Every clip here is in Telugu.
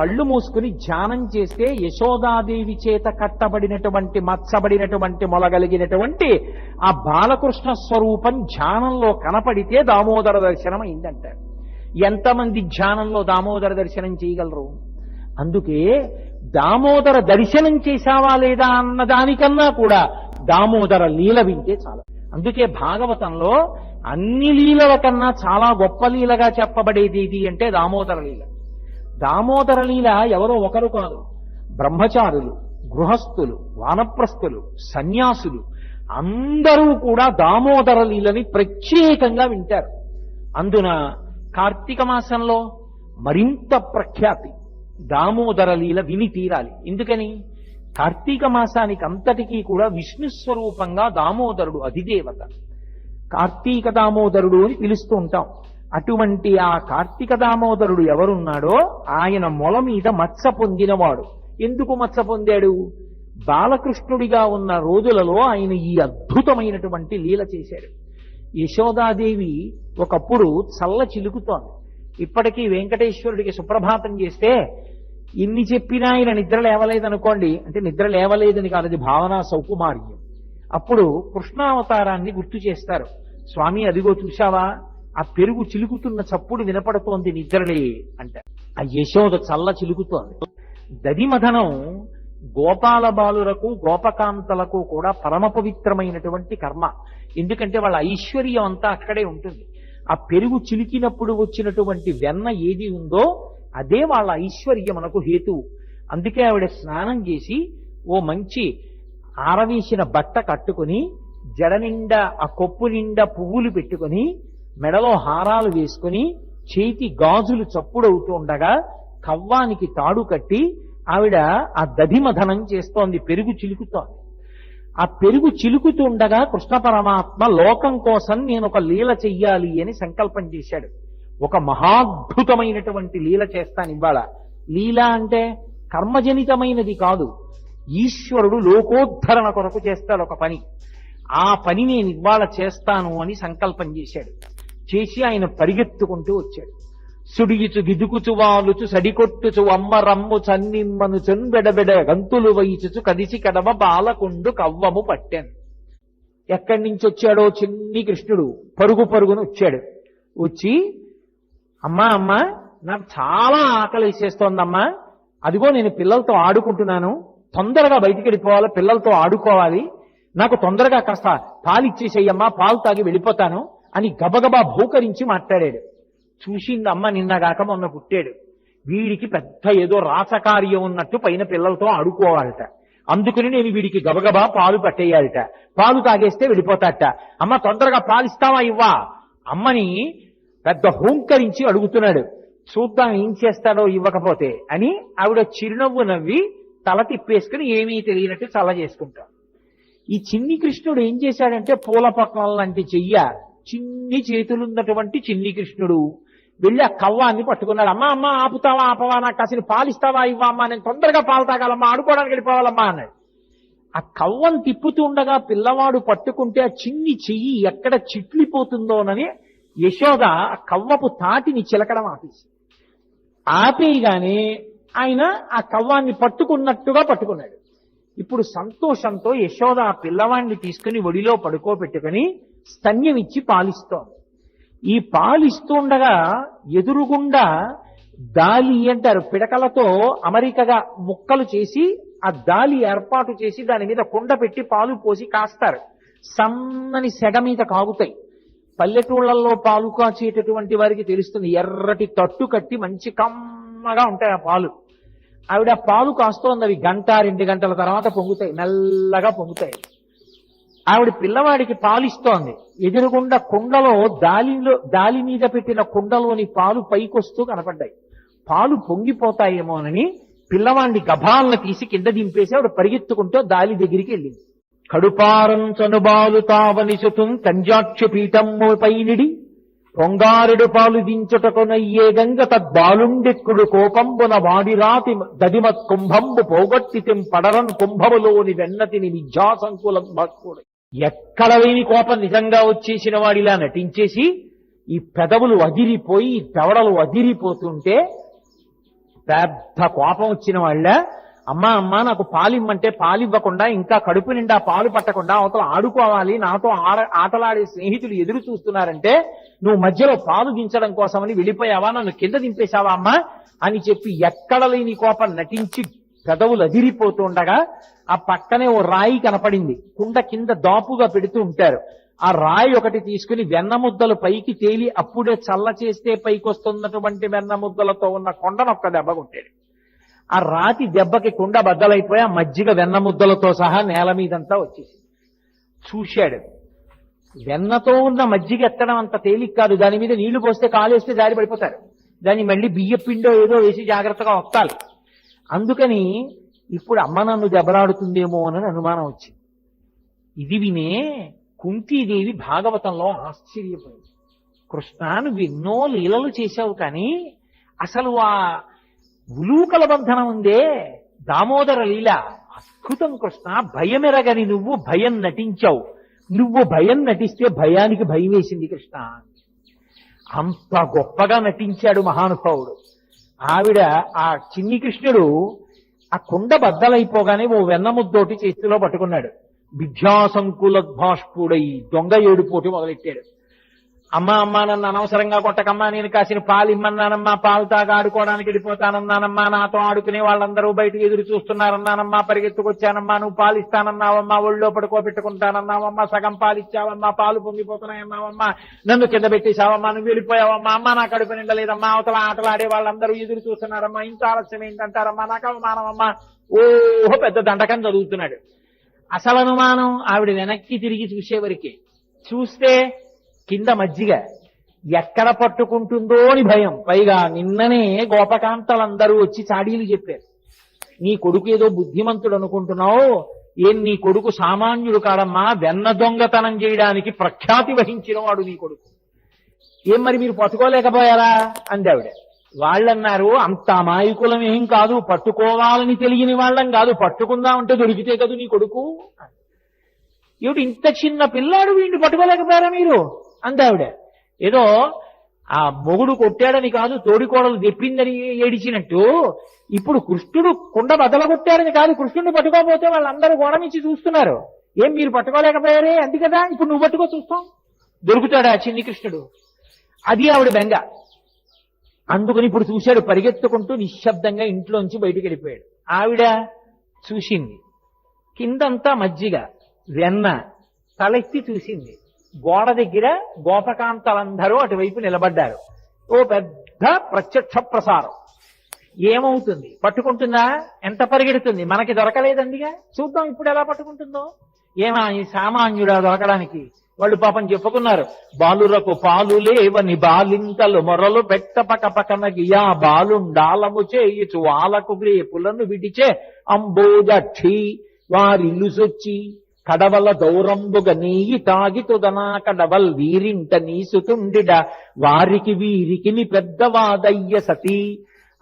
కళ్ళు మూసుకుని ధ్యానం చేస్తే యశోదాదేవి చేత కట్టబడినటువంటి మచ్చబడినటువంటి మొలగలిగినటువంటి ఆ బాలకృష్ణ స్వరూపం ధ్యానంలో కనపడితే దామోదర దర్శనం అయిందంటారు ఎంతమంది ధ్యానంలో దామోదర దర్శనం చేయగలరు? అందుకే దామోదర దర్శనం చేశావా లేదా అన్న దానికన్నా కూడా దామోదర లీల వింటే చాలు. అందుకే భాగవతంలో అన్ని లీలల కన్నా చాలా గొప్ప లీలగా చెప్పబడేది ఇది అంటే దామోదర లీల. దామోదర లీల ఎవరో ఒకరు కాదు. బ్రహ్మచారులు గృహస్థులు వానప్రస్థులు సన్యాసులు అందరూ కూడా దామోదర లీలని ప్రత్యేకంగా వింటారు. అందున కార్తీక మాసంలో మరింత ప్రఖ్యాతి దామోదర లీల విని తీరాలి. ఎందుకని? కార్తీక మాసానికి అంతటికీ కూడా విష్ణు స్వరూపంగా దామోదరుడు అధిదేవత. కార్తీక దామోదరుడు అని పిలుస్తూ ఉంటాం. అటువంటి ఆ కార్తీక దామోదరుడు ఎవరున్నాడో ఆయన మొల మీద మత్స పొందినవాడు. ఎందుకు మత్స పొందాడు? బాలకృష్ణుడిగా ఉన్న రోజులలో ఆయన ఈ అద్భుతమైనటువంటి లీల చేశాడు. యశోదాదేవి ఒకప్పుడు చల్ల చిలుకుతోంది. ఇప్పటికీ వెంకటేశ్వరుడికి సుప్రభాతం చేస్తే ఇన్ని చెప్పినా ఆయన నిద్ర లేవలేదనుకోండి. అంటే నిద్ర లేవలేదని కాదు భావన సౌకుమార్యం. అప్పుడు కృష్ణావతారాన్ని గుర్తు చేస్తారు. స్వామి అదిగో చూశావా? ఆ పెరుగు చిలుకుతున్న చప్పుడు వినపడుతోంది నిద్రలే అంట. ఆ యశోద చల్ల చిలుకుతోంది. దదిమథనం గోపాల బాలురకు గోపకాంతలకు కూడా పరమ పవిత్రమైనటువంటి కర్మ. ఎందుకంటే వాళ్ళ ఐశ్వర్యం అంతా అక్కడే ఉంటుంది. ఆ పెరుగు చిలికినప్పుడు వచ్చినటువంటి వెన్న ఏది ఉందో అదే వాళ్ళ ఐశ్వర్యమునకు హేతువు అందుకే ఆవిడ స్నానం చేసి ఓ మంచి ఆరవేసిన బట్ట కట్టుకుని జడ నిండా ఆ కొప్పు నిండా పువ్వులు పెట్టుకుని మెడలో హారాలు వేసుకుని చేతి గాజులు చప్పుడవుతూ ఉండగా కవ్వానికి తాడు కట్టి ఆవిడ ఆ దధిమధనం చేస్తోంది పెరుగు చిలుకుతోంది. ఆ పెరుగు చిలుకుతుండగా కృష్ణ పరమాత్మ లోకం కోసం నేను ఒక లీల చెయ్యాలి అని సంకల్పం చేశాడు. ఒక మహాద్భుతమైనటువంటి లీల చేస్తాను ఇవాళ. లీల అంటే కర్మజనితమైనది కాదు. ఈశ్వరుడు లోకోద్ధరణ కొరకు చేస్తాడు ఒక పని. ఆ పని నేను ఇవాళ చేస్తాను అని సంకల్పం చేశాడు. చేసి ఆయన పరిగెత్తుకుంటూ వచ్చాడు. సుడియుచు గిదుకుచు వాలుచు సడికొట్టుచు అమ్మ రమ్ము చన్నిమ్మను చెంబెడబెడ గంతులు వయిచుచు కదిసి కడమ బాలకుండు కవ్వము పట్టాను. ఎక్కడి నుంచి వచ్చాడో చిన్ని కృష్ణుడు పరుగు పరుగును వచ్చాడు. వచ్చి అమ్మా అమ్మా నాకు చాలా ఆకలి వేసేస్తోందమ్మా. అదిగో నేను పిల్లలతో ఆడుకుంటున్నాను. తొందరగా బయటికి వెళ్ళిపోవాలి పిల్లలతో ఆడుకోవాలి. నాకు తొందరగా కాస్త పాలు ఇచ్చేసేయమ్మా పాలు తాగి వెళ్ళిపోతాను. అని గబగబా భూకరించి మాట్లాడాడు. చూసింది అమ్మ నిన్నగాక మొన్న పుట్టాడు. వీడికి పెద్ద ఏదో రాసకార్యం ఉన్నట్టు పైన పిల్లలతో ఆడుకోవాలట. అందుకని నేను వీడికి గబగబా పాలు పట్టేయాలట. పాలు తాగేస్తే వెళ్ళిపోతాట. అమ్మ తొందరగా పాలిస్తావా ఇవ్వా? అమ్మని పెద్ద హూంకరించి అడుగుతున్నాడు. చూద్దాం ఏం చేస్తాడో ఇవ్వకపోతే అని ఆవిడ చిరునవ్వు నవ్వి తల తిప్పేసుకుని ఏమీ తెలియనట్టు చల్ల చేసుకుంటాడు ఈ చిన్ని కృష్ణుడు ఏం చేశాడంటే పూల పక్కన లాంటి చెయ్య చిన్ని చేతులున్నటువంటి చిన్ని కృష్ణుడు వెళ్ళి ఆ కవ్వాన్ని పట్టుకున్నాడు. అమ్మా అమ్మ ఆపుతావా ఆపవా? నాకు కాసిన పాలిస్తావా ఇవ్వా అమ్మా నేను తొందరగా పాలు తాగాలమ్మా ఆడుకోవడానికి వెళ్ళిపోవాలమ్మా అన్నాడు. ఆ కవ్వం తిప్పుతూ ఉండగా పిల్లవాడు పట్టుకుంటే ఆ చిన్ని చెయ్యి ఎక్కడ చిట్లిపోతుందోనని యశోద ఆ కవ్వపు తాటిని చిలకడం ఆపేసి ఆపేయగానే ఆయన ఆ కవ్వాన్ని పట్టుకున్నట్టుగా పట్టుకున్నాడు. ఇప్పుడు సంతోషంతో యశోద ఆ పిల్లవాడిని తీసుకుని ఒడిలో పడుకోబెట్టుకుని స్తన్యం ఇచ్చి పాలిస్తోంది. ఈ పాలిస్తుండగా ఎదురుగుండా దాలి అంటారు పిడకలతో అమరికగా ముక్కలు చేసి ఆ దాలి ఏర్పాటు చేసి దాని మీద కుండ పెట్టి పాలు పోసి కాస్తారు. సన్నని సెగ మీద కాగుతాయి. పల్లెటూళ్ళల్లో పాలు కాచేటటువంటి వారికి తెలుస్తుంది ఎర్రటి తట్టు కట్టి మంచి కమ్మగా ఉంటాయి ఆ పాలు. ఆవిడ పాలు కాస్తోంది అవి గంట రెండు గంటల తర్వాత పొంగుతాయి మెల్లగా పొంగుతాయి. ఆవిడ పిల్లవాడికి పాలిస్తోంది. ఎదురుగుండా కుండలో దాలిలో దాలి మీద పెట్టిన కుండలోని పాలు పైకొస్తూ కనపడ్డాయి. పాలు పొంగిపోతాయేమోనని పిల్లవాడిని గభాలను తీసి కింద దింపేసి ఆవిడ పరిగెత్తుకుంటూ దాలి దగ్గరికి వెళ్ళింది. కడుపారం చనుబాలు తావనిసుతుం కంజాక్ష పీఠమ్ము పైనిడి. పొంగారెడు పాలు దించుటకునయ్యే గంగ తద్బాలుండెక్కుడు కోపంబున వాడిరాతి దదిమత్ కుంభంబు పోగొట్టి పడరన్ కుంభములోని వెన్నతిని విద్యాసంకులం భక్తుడు ఎక్కడ లేని కోపం నిజంగా వచ్చేసిన వాడిలా నటించేసి ఈ పెదవులు అదిరిపోయి ఈ దవడలు అదిరిపోతుంటే పెద్ద కోపం వచ్చిన వాళ్ళ అమ్మా అమ్మా నాకు పాలిమ్మంటే పాలివ్వకుండా ఇంకా కడుపు నిండా పాలు పట్టకుండా అవతల ఆడుకోవాలి నాతో ఆడ ఆటలాడే స్నేహితులు ఎదురు చూస్తున్నారంటే నువ్వు మధ్యలో పాలు దించడం కోసమని వెళ్ళిపోయావా నన్ను కింద దింపేశావా అమ్మా? అని చెప్పి ఎక్కడ లేని కోపం నటించి పెదవులు అదిరిపోతూ ఉండగా ఆ పక్కనే ఓ రాయి కనపడింది. కుండ కింద దాపుగా పెడుతూ ఉంటారు. ఆ రాయి ఒకటి తీసుకుని వెన్న ముద్దలు పైకి తేలి అప్పుడే చల్ల చేస్తే పైకొస్తున్నటువంటి వెన్న ముద్దలతో ఉన్న కొండనొక్క దెబ్బ కొట్టాడు ఆ రాతి దెబ్బకి కుండ బద్దలైపోయి ఆ మజ్జిగ వెన్న ముద్దలతో సహా నేల మీదంతా వచ్చేసి చూశాడు. వెన్నతో ఉన్న మజ్జిగ ఎత్తడం అంత తేలిక కాదు. దాని మీద నీళ్ళు పోస్తే కాలేస్తే జారి పడిపోతారు. దాన్ని మళ్ళీ బియ్య పిండో ఏదో వేసి జాగ్రత్తగా వస్తాలి అందుకని ఇప్పుడు అమ్మ నన్ను దెబ్బలాడుతుందేమో అని అనుమానం వచ్చింది. ఇది వినే కుంతీదేవి భాగవతంలో ఆశ్చర్యపోయింది. కృష్ణ నువ్వు ఎన్నో లీలలు చేశావు కానీ అసలు ఆ ఉలూకల బంధనం ఉందే దామోదర లీల. అద్భుతం కృష్ణ భయమెరగని నువ్వు భయం నటించావు. నువ్వు భయం నటిస్తే భయానికి భయం వేసింది కృష్ణ. అంత గొప్పగా నటించాడు మహానుభావుడు. ఆవిడ ఆ చిన్ని కృష్ణుడు ఆ కుండ బద్దలైపోగానే ఓ వెన్నముద్దోటి చేతిలో పట్టుకున్నాడు. విద్యాసంకుల భాష్పుడై దొంగ ఏడుపోటి మొదలెట్టాడు. అమ్మా అమ్మా నన్ను అనవసరంగా కొట్టకమ్మా నేను కాసిన పాలు ఇమ్మన్నానమ్మా పాలు తాగా ఆడుకోవడానికి వెళ్ళిపోతానన్నానమ్మా నాతో ఆడుకునే వాళ్ళందరూ బయటకు ఎదురు చూస్తున్నారన్నానమ్మా పరిగెత్తుకొచ్చానమ్మా నువ్వు పాలు ఇస్తానన్నావమ్మా ఒళ్ళో పడుకోబెట్టుకుంటానన్నావమ్మా సగం పాలు ఇచ్చావమ్మా పాలు పొంగిపోతున్నాయన్నావమ్మా నన్ను కింద పెట్టేశావమ్మా నువ్వు వెళ్ళిపోయావమ్మా అమ్మా నా కడుపు నిండలేదమ్మా అవతల ఆటలాడే వాళ్ళందరూ ఎదురు చూస్తున్నారమ్మా ఇంత ఆలస్యం ఏంటంటారమ్మా నాకు అవమానమమ్మా. ఓహో పెద్ద దండకం చదువుతున్నాడు. అసలు అనుమానం ఆవిడ వెనక్కి తిరిగి చూసేవరికి. చూస్తే కింద మజ్జిగ. ఎక్కడ పట్టుకుంటుందో అని భయం. పైగా నిన్ననే గోపకాంతలందరూ వచ్చి చాడీలు చెప్పారు. నీ కొడుకు ఏదో బుద్ధిమంతుడు అనుకుంటున్నావు? ఏం నీ కొడుకు సామాన్యుడు కాడమ్మా? వెన్న దొంగతనం చేయడానికి ప్రఖ్యాతి వహించిన వాడు నీ కొడుకు. ఏం మరి మీరు పట్టుకోలేకపోయారా? అంది ఆవిడ వాళ్ళన్నారు అంత అమాయకులం ఏం కాదు పట్టుకోవాలని తెలియని వాళ్ళం కాదు పట్టుకుందామంటే దొరికితే కదూ నీ కొడుకు? ఏమిటి ఇంత చిన్న పిల్లాడు వీడిని పట్టుకోలేకపోయారా మీరు? అందావిడ. ఏదో ఆ మొగుడు కొట్టాడని కాదు తోడికోడలు తెప్పిందని ఏడిచినట్టు ఇప్పుడు కృష్ణుడు కుండ బదల కొట్టాడని కాదు కృష్ణుడిని పట్టుకోకపోతే వాళ్ళందరూ గోడ నుంచి చూస్తున్నారు. ఏం మీరు పట్టుకోలేకపోయారే? అంది కదా ఇప్పుడు నువ్వు పట్టుకో చూస్తాం. దొరుకుతాడా చిన్ని కృష్ణుడు? అది ఆవిడ బెంగ. అందుకని ఇప్పుడు చూశాడు పరిగెత్తుకుంటూ నిశ్శబ్దంగా ఇంట్లోంచి బయటికి వెళ్ళిపోయాడు. ఆవిడ చూసింది. కిందంతా మజ్జిగ వెన్న తలెత్తి చూసింది. గోడ దగ్గర గోపకాంతలందరూ అటువైపు నిలబడ్డారు. ఓ పెద్ద ప్రత్యక్ష ప్రసారం. ఏమవుతుంది? పట్టుకుంటుందా? ఎంత పరిగెడుతుంది? మనకి దొరకలేదండిగా? చూద్దాం ఇప్పుడు ఎలా పట్టుకుంటుందో. ఏమా ఈ సామాన్యుడా దొరకడానికి? వాళ్ళు పాపం చెప్పుకున్నారు బాలురకు పాలు లేవని బాలింతలు మొరలు పెట్టపక పక గియా బాలుండాలము చేయుచు వాళ్ళకు గ్రేపులను విడిచే అంబోదక్షి వారిల్లుసొచ్చి కడవల దౌరంబుగ నీయి తాగితుదనా కడవల్ వీరింట నీసుతుండిడ వారికి వీరికిని పెద్దవాదయ్య సతీ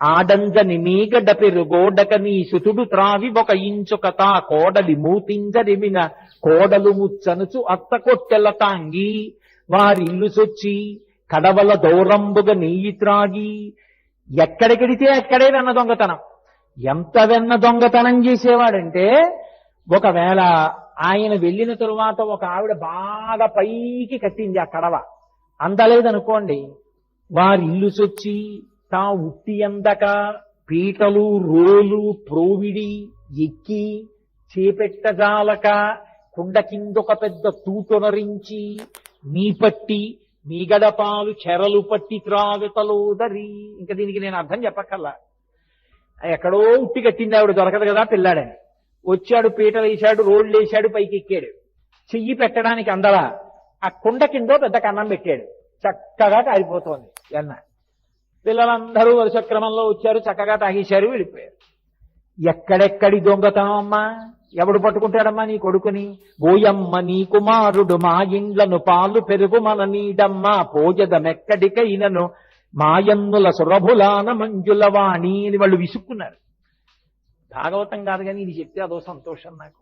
ఆడంజని మీగడ పెరుగోడక నీ సుతుడు త్రావి ఒక ఇంచుక తా కోడలి మూతింజరిమిన కోడలు ముచ్చనుచు అత్త కొట్టెల తాంగి వారిల్లు సొచ్చి కడవల దౌరంబుగ నెయ్యి త్రాగి ఎక్కడికెడితే అక్కడే వెన్న దొంగతనం ఎంత వెన్న దొంగతనం చేసేవాడంటే ఒకవేళ ఆయన వెళ్ళిన తరువాత ఒక ఆవిడ బాగా పైకి కట్టింది ఆ కడవ. అందలేదనుకోండి వారి ఇల్లు సొచ్చి తా ఉట్టి అందక పీటలు రోలు ప్రోవిడి ఎక్కి చేపెట్టజాలక కుండ కిందొక పెద్ద తూటొనరించి మీ పట్టి మీ గడపాలు చెరలు పట్టి త్రావితలోదరి ఇంకా దీనికి నేను అర్థం చెప్పక్కల్లా ఎక్కడో ఉట్టి కట్టింది ఆవిడ దొరకదు కదా పిల్లాడని. వచ్చాడు పీటలు వేశాడు రోడ్లు వేశాడు పైకి ఎక్కాడు చెయ్యి పెట్టడానికి అందలా ఆ కుండ కిందో పెద్ద కన్నం పెట్టాడు. చక్కగా కారిపోతోంది ఎన్న. పిల్లలందరూ వరుస క్రమంలో వచ్చారు చక్కగా తాగేశారు వెళ్ళిపోయారు. ఎక్కడెక్కడి దొంగతనం అమ్మా? ఎవడు పట్టుకుంటాడమ్మా నీ కొడుకుని? బోయమ్మ నీ కుమారుడు మా ఇండ్లను పాలు పెరుగు మన నీడమ్మ పోజదమెక్కడికైనను మాయన్నుల సురభులాన మంజుల వాణి అని వాళ్ళు విసుక్కున్నారు. భాగవతం కాదు కానీ ఇది చెప్తే అదో సంతోషం నాకు.